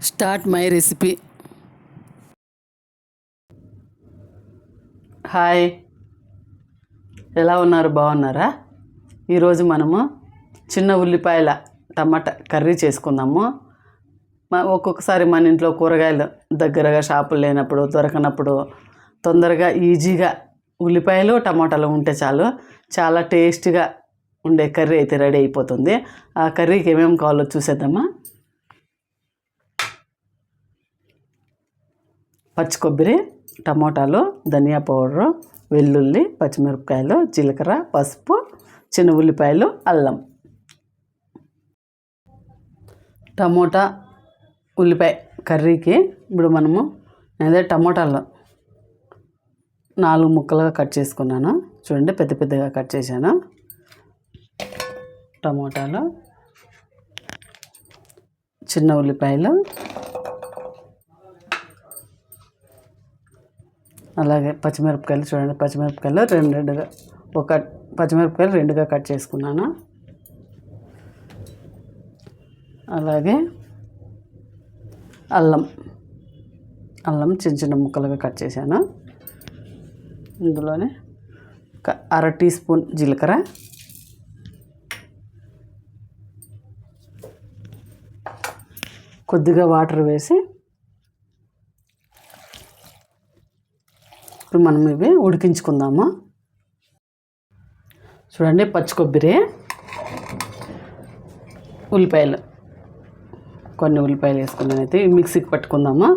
Start my recipe. Hi. ఎలా ఉన్నారు? బాగున్నారా? ఈరోజు మనము చిన్న ఉల్లిపాయల టమాటా కర్రీ చేసుకుందాము. మ- ఒక్కొక్కసారి మన ఇంట్లో కూరగాయలు దగ్గరగా షాపులు లేనప్పుడు దొరకనప్పుడు తొందరగా ఈజీగా ఉల్లిపాయలు టమాటాలు ఉంటే చాలు. చాలా టేస్టీగా ఉండే కర్రీ అయితే రెడీ అయిపోతుంది. ఆ కర్రీకి ఏమేమి కావాలో చూసేద్దామా? పచ్చి కొబ్బరి టమోటాలు ధనియా పౌడరు వెల్లుల్లి పచ్చిమిరపకాయలు జీలకర్ర పసుపు చిన్న ఉల్లిపాయలు అల్లం. టమోటా ఉల్లిపాయ కర్రీకి ఇప్పుడు మనము అదే టమోటాలు నాలుగు ముక్కలుగా కట్ చేసుకున్నాను చూడండి పెద్ద పెద్దగా కట్ చేశాను. టమోటాలు చిన్న ఉల్లిపాయలు అలాగే పచ్చిమిరపకాయలు చూడండి పచ్చిమిరపకాయలు రెండు రెండుగా ఒక పచ్చిమిరపకాయలు రెండుగా కట్ చేసుకున్నాను. అలాగే అల్లం అల్లం చిన్న చిన్న ముక్కలుగా కట్ చేశాను. ఇందులోనే ఒక అర టీ స్పూన్ జీలకర్ర కొద్దిగా వాటర్ వేసి ఇప్పుడు మనం ఇవి ఉడికించుకుందాము? చూడండి పచ్చి కొబ్బరి ఉల్లిపాయలు. కొన్ని ఉల్లిపాయలు వేసుకున్నాను అయితే మిక్సీకి పట్టుకుందాము?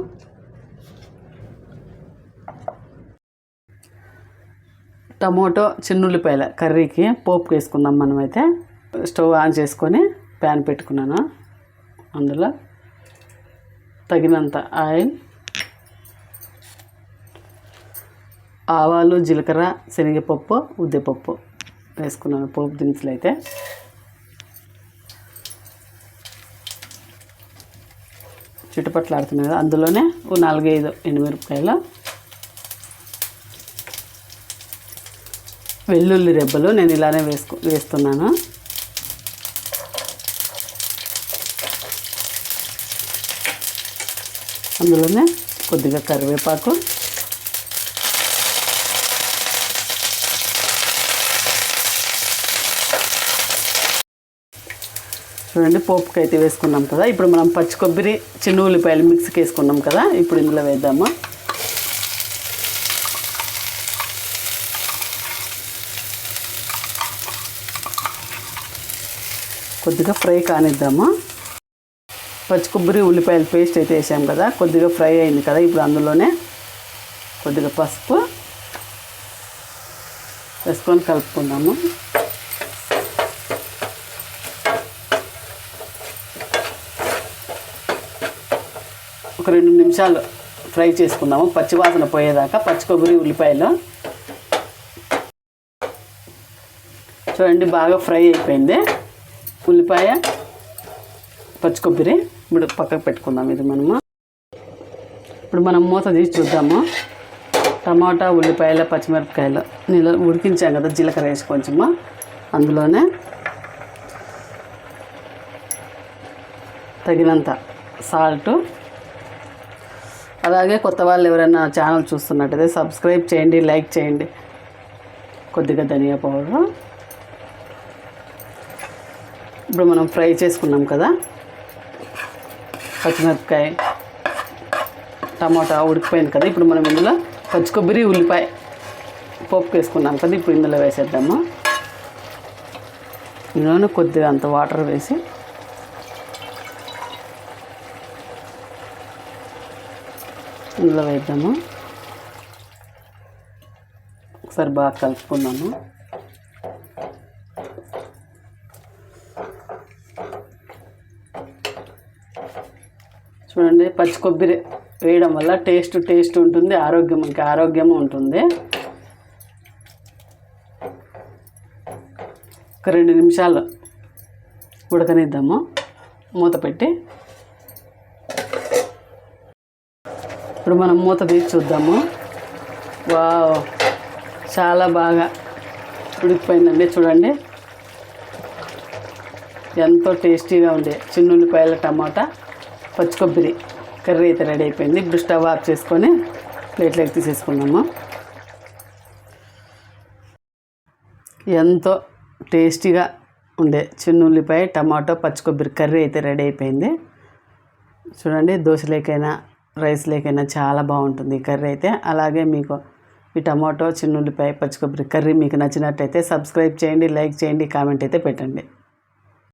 టమోటో చిన్న ఉల్లిపాయల కర్రీకి పోపు వేసుకుందాం మనమైతే స్టవ్ ఆన్ చేసుకొని ప్యాన్ పెట్టుకున్నాను. అందులో తగినంత ఆయిల్ ఆవాలు జీలకర్ర శనగపప్పు ఉద్దిపప్పు వేసుకున్నాను పోపు దినుసులు అయితే. చుట్టుపక్కల ఆడుతున్నాయి కదా అందులోనే ఓ నాలుగైదు ఎండుమిరపకాయలు వెల్లుల్లి రెబ్బలు నేను ఇలానే వేసుకు వేస్తున్నాను. అందులోనే కొద్దిగా కరివేపాకు చూడండి పోపుకి అయితే వేసుకున్నాం కదా. ఇప్పుడు మనం పచ్చి కొబ్బరి చిన్న ఉల్లిపాయలు మిక్స్కి వేసుకున్నాం కదా. ఇప్పుడు ఇందులో వేద్దాము. కొద్దిగా ఫ్రై కానిద్దాము. పచ్చి కొబ్బరి ఉల్లిపాయల పేస్ట్ అయితే వేసాం కదా. కొద్దిగా ఫ్రై అయింది కదా ఇప్పుడు అందులోనే. కొద్దిగా పసుపు. వేసుకొని కలుపుకుందాము. ఒక రెండు నిమిషాలు ఫ్రై చేసుకుందాము. పచ్చివాసన పోయేదాకా పచ్చి కొబ్బరి ఉల్లిపాయలు. చూడండి బాగా ఫ్రై అయిపోయింది. ఉల్లిపాయ పచ్చి కొబ్బరి ఇప్పుడు పక్కకు పెట్టుకుందాం. ఇది మనము. ఇప్పుడు మనం మూత తీసి చూద్దాము. టమాటా ఉల్లిపాయలు పచ్చిమిరపకాయలు. నీళ్ళు ఉడికించాం కదా జీలకర్ర వేసి కొంచెము. అందులోనే తగినంత సాల్టు అలాగే కొత్త వాళ్ళు ఎవరైనా ఛానల్ చూస్తున్నట్టయితే సబ్స్క్రైబ్ చేయండి లైక్ చేయండి. కొద్దిగా ధనియా పౌడర్. ఇప్పుడు మనం ఫ్రై చేసుకున్నాం కదా. పచ్చిమిరపకాయ టమాటా ఉడికిపోయింది కదా. ఇప్పుడు మనం ఇందులో పచ్చి కొబ్బరి ఉల్లిపాయ పోపు వేసుకున్నాం కదా. ఇప్పుడు ఇందులో వేసేద్దాము. ఇందులోనే కొద్దిగా అంత వాటర్ వేసి ఇందులో వేద్దాము. ఒకసారి బాగా కలుపుకుందాము. చూడండి పచ్చి కొబ్బరి వేయడం వల్ల టేస్ట్ టేస్ట్ ఉంటుంది ఆరోగ్యం ఇంకా ఆరోగ్యం ఉంటుంది. ఒక రెండు నిమిషాలు ఉడకనిద్దాము. మూత పెట్టి ఇప్పుడు మనం మూత తీసి చూద్దాము. వావ్ చాలా బాగా ఉడికిపోయిందండి చూడండి. ఎంతో టేస్టీగా ఉండే చిన్నుల్లిపాయల టమాటా పచ్చి కొబ్బరి కర్రీ అయితే రెడీ అయిపోయింది. ఇప్పుడు స్టవ్ ఆఫ్ చేసుకొని ప్లేట్లోకి తీసేసుకున్నాము ఎంతో టేస్టీగా ఉండే చిన్న ఉల్లిపాయ టమాటో పచ్చి కొబ్బరి కర్రీ అయితే రెడీ అయిపోయింది. చూడండి దోశలేకైనా రైస్ లేకైనా చాలా బాగుంటుంది ఈ కర్రీ అయితే. అలాగే మీకు ఈ టమాటో చిన్న ఉల్లిపాయ పచ్చి కొబ్బరి కర్రీ మీకు నచ్చినట్టయితే సబ్స్క్రైబ్ చేయండి లైక్ చేయండి కామెంట్ అయితే పెట్టండి.